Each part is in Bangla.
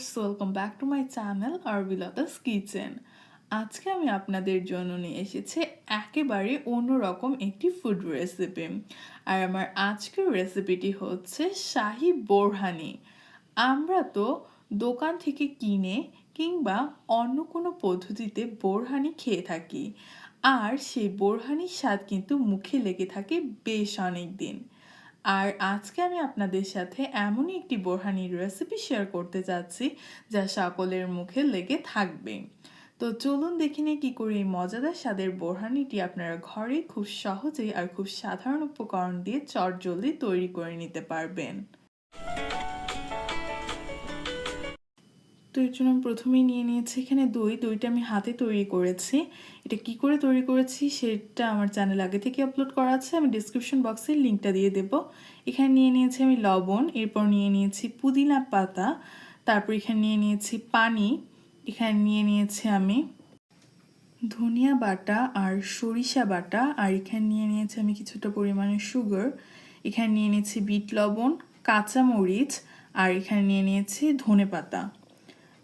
Viewers welcome back to my channel আরবিলাতাস kitchen আজকে আমি আপনাদের জন্য নিয়ে এসেছি একেবারে অন্যরকম একটি ফুড রেসিপি আর আমার আজকের রেসিপিটি হচ্ছে শাহি বোরহানি। আমরা তো দোকান থেকে কিনে কিংবা অন্য কোনো পদ্ধতিতে বোরহানি খেয়ে থাকি। আর সেই বোরহানির স্বাদ কিন্তু মুখে লেগে থাকে বেশ অনেক দিন আর আজকে আমি আপনাদের সাথে এমনই একটি বোরহানির রেসিপি শেয়ার করতে যাচ্ছি, যা সকলের মুখে লেগে থাকবে। তো চলুন দেখি নিই কী করে এই মজাদার স্বাদের বোরহানিটি আপনারা ঘরে খুব সহজেই আর খুব সাধারণ উপকরণ দিয়ে চটজলদি তৈরি করে নিতে পারবেন। তো এর জন্য আমি প্রথমেই নিয়ে নিয়েছি। এখানে দই, দইটা আমি হাতে তৈরি করেছি। এটা কি করে তৈরি করেছি সেটা আমার চ্যানেল আগে থেকে আপলোড করা আছে। আমি ডিসক্রিপশন বক্সে লিঙ্কটা দিয়ে দেব। এখানে নিয়ে নিয়েছি আমি লবণ, এরপর নিয়ে নিয়েছি পুদিনা পাতা, তারপর এখানে নিয়ে নিয়েছি পানি, এখানে নিয়ে নিয়েছি আমি ধনিয়া বাটা আর সরিষা বাটা, আর এখানে নিয়ে নিয়েছি আমি কিছুটা পরিমাণে সুগার এখানে নিয়ে নিয়েছি বিট লবণ, কাঁচামরিচ, আর এখানে নিয়ে নিয়েছি ধনে পাতা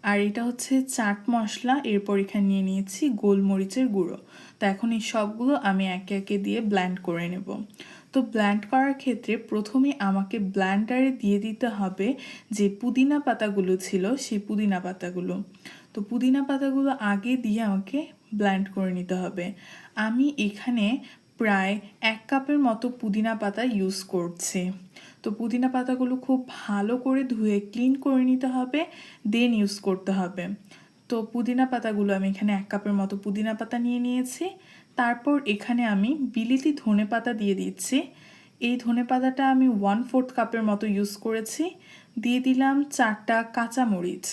আর এটা হচ্ছে চাট মশলা, এরপর এখানে নিয়ে নিয়েছি গোলমরিচের গুঁড়ো। তো এখন এই সবগুলো আমি একে একে দিয়ে ব্ল্যান্ড করে নেব। তো ব্ল্যান্ড করার ক্ষেত্রে প্রথমে আমাকে ব্ল্যান্ডারে দিয়ে দিতে হবে যে পুদিনা পাতাগুলো ছিল, সেই পুদিনা পাতাগুলো। তো পুদিনা পাতাগুলো আগে দিয়ে আমাকে ব্ল্যান্ড করে নিতে হবে। আমি এখানে প্রায় এক কাপের মতো পুদিনা পাতা ইউজ করছি। তো পুদিনা পাতাগুলো খুব ভালো করে ধুয়ে ক্লিন করে নিতে হবে দেন ইউজ করতে হবে। তো পুদিনা পাতাগুলো আমি এখানে এক কাপের মতো পুদিনা পাতা নিয়ে নিয়েছি। তারপর এখানে আমি বিলিতি ধনে পাতা দিয়ে দিচ্ছি। এই ধনে পাতাটা আমি ওয়ান ফোর্থ কাপের মতো ইউজ করেছি। দিয়ে দিলাম চারটা কাঁচামরিচ।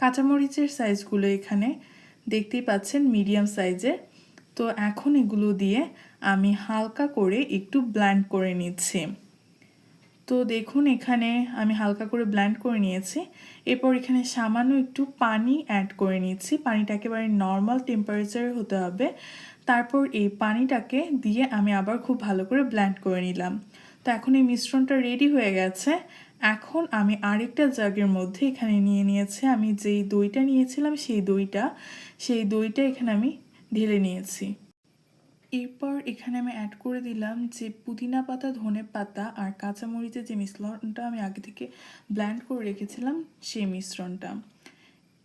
কাঁচামরিচের সাইজগুলো এখানে দেখতেই পাচ্ছেন মিডিয়াম সাইজের তো এখন এগুলো দিয়ে আমি হালকা করে একটু ব্ল্যান্ড করে নিচ্ছি। তো দেখুন এখানে আমি হালকা করে ব্ল্যান্ড করে নিয়েছি। এরপর এখানে সামান্য একটু পানি অ্যাড করে নিয়েছি পানিটা একেবারে নর্মাল টেম্পারেচারে হতে হবে। তারপর এই পানিটাকে দিয়ে আমি আবার খুব ভালো করে ব্ল্যান্ড করে নিলাম। তো এখন এই মিশ্রণটা রেডি হয়ে গেছে। এখন আমি আরেকটা জাগের মধ্যে এখানে নিয়ে নিয়েছি। আমি যেই দইটা নিয়েছিলাম সেই দইটা সেই দইটা এখানে আমি ঢেলে নিয়েছি। এরপর এখানে আমি অ্যাড করে দিলাম যে পুদিনা পাতা, ধনে পাতা আর কাঁচামরিচের যে মিশ্রণটা আমি আগে থেকে ব্ল্যান্ড করে রেখেছিলাম, সেই মিশ্রণটা।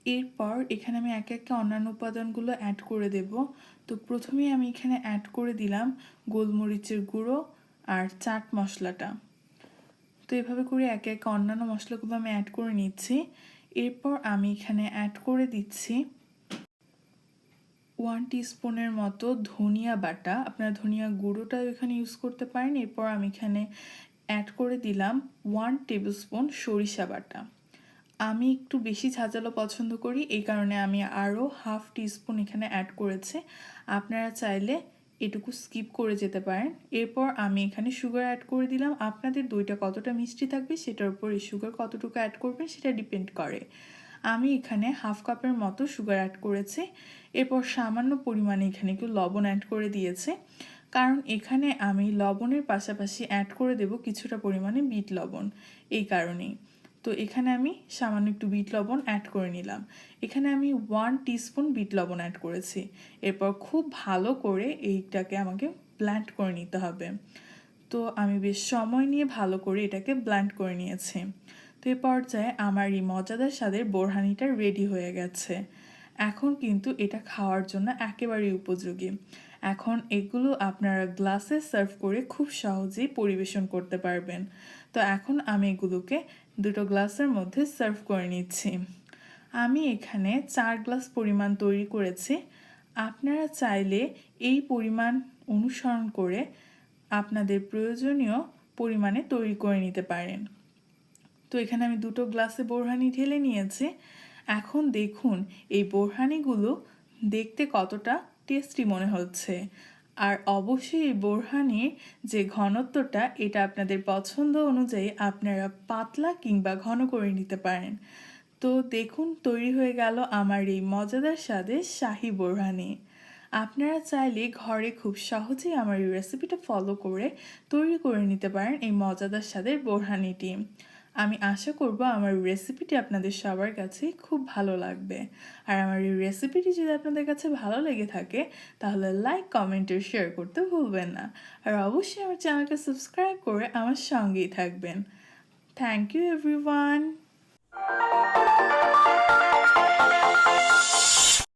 এরপর এখানে আমি একে একে অন্যান্য উপাদানগুলো অ্যাড করে দেব। তো প্রথমেই আমি এখানে অ্যাড করে দিলাম গোলমরিচের গুঁড়ো আর চাট মশলাটা। তো এভাবে করে একে একে অন্যান্য মশলাগুলো আমি অ্যাড করে নিচ্ছি। এরপর আমি এখানে অ্যাড করে দিচ্ছি ওয়ান টিস্পুনের মতো ধনিয়া বাটা। আপনারা ধনিয়া গুঁড়োটাও এখানে ইউজ করতে পারেন। এরপর আমি এখানে অ্যাড করে দিলাম ওয়ান টেবিল স্পুন সরিষা বাটা। আমি একটু বেশি ঝাঁঝালো পছন্দ করি, এই কারণে আমি আরও হাফ টিস্পুন এখানে অ্যাড করেছি। আপনারা চাইলে এটুকু স্কিপ করে যেতে পারেন। এরপর আমি এখানে সুগার অ্যাড করে দিলাম। আপনাদের দইটা কতটা মিষ্টি থাকবে, সেটার উপর এই সুগার কতটুকু অ্যাড করবেন, সেটা ডিপেন্ড করে। আমি এখানে হাফ কাপের মতো সুগার অ্যাড করেছি। এরপর সামান্য পরিমাণে এখানে একটু লবণ অ্যাড করে দিয়েছে। কারণ এখানে আমি লবণের পাশাপাশি অ্যাড করে দেব কিছুটা পরিমাণে বিট লবণ এই কারণেই। তো এখানে আমি সামান্য একটু বিট লবণ অ্যাড করে নিলাম। এখানে আমি ওয়ান টিস্পুন বিট লবণ অ্যাড করেছি। এরপর খুব ভালো করে এইটাকে আমাকে ব্ল্যান্ড করে নিতে হবে। তো আমি বেশ সময় নিয়ে ভালো করে এটাকে ব্ল্যান্ড করে নিয়েছি। তো এ পর্যায়ে আমার এই মজাদার স্বাদের বোরহানিটা রেডি হয়ে গেছে। এখন কিন্তু এটা খাওয়ার জন্য একেবারেই উপযোগী। এখন এগুলো আপনারা গ্লাসে সার্ভ করে খুব সহজেই পরিবেশন করতে পারবেন। তো এখন আমি এগুলোকে দুটো গ্লাসের মধ্যে সার্ভ করে নিচ্ছি। আমি এখানে চার গ্লাস পরিমাণ তৈরি করেছি। আপনারা চাইলে এই পরিমাণ অনুসরণ করে আপনাদের প্রয়োজনীয় পরিমাণে তৈরি করে নিতে পারেন। তো এখানে আমি দুটো গ্লাসে বোরহানি ঢেলে নিয়েছি। এখন দেখুন এই বোরহানিগুলো দেখতে কতটা টেস্টি মনে হচ্ছে। আর অবশ্যই এই বোরহানির যে ঘনত্বটা, এটা আপনাদের পছন্দ অনুযায়ী আপনারা পাতলা কিংবা ঘন করে নিতে পারেন। তো দেখুন, তৈরি হয়ে গেল আমার এই মজাদার স্বাদের শাহি বোরহানি। আপনারা চাইলে ঘরে খুব সহজেই আমার এই রেসিপিটা ফলো করে, তৈরি করে নিতে পারেন এই মজাদার স্বাদের বোরহানিটি। আমি আশা করব আমার রেসিপিটি আপনাদের সবার কাছে খুব ভালো লাগবে। আর আমার এই রেসিপিটি যদি আপনাদের কাছে ভালো লেগে থাকে, তাহলে লাইক কমেন্ট আর শেয়ার করতে ভুলবেন না। আর অবশ্যই আমার চ্যানেলকে সাবস্ক্রাইব করে আমার সঙ্গেই থাকবেন। Thank you everyone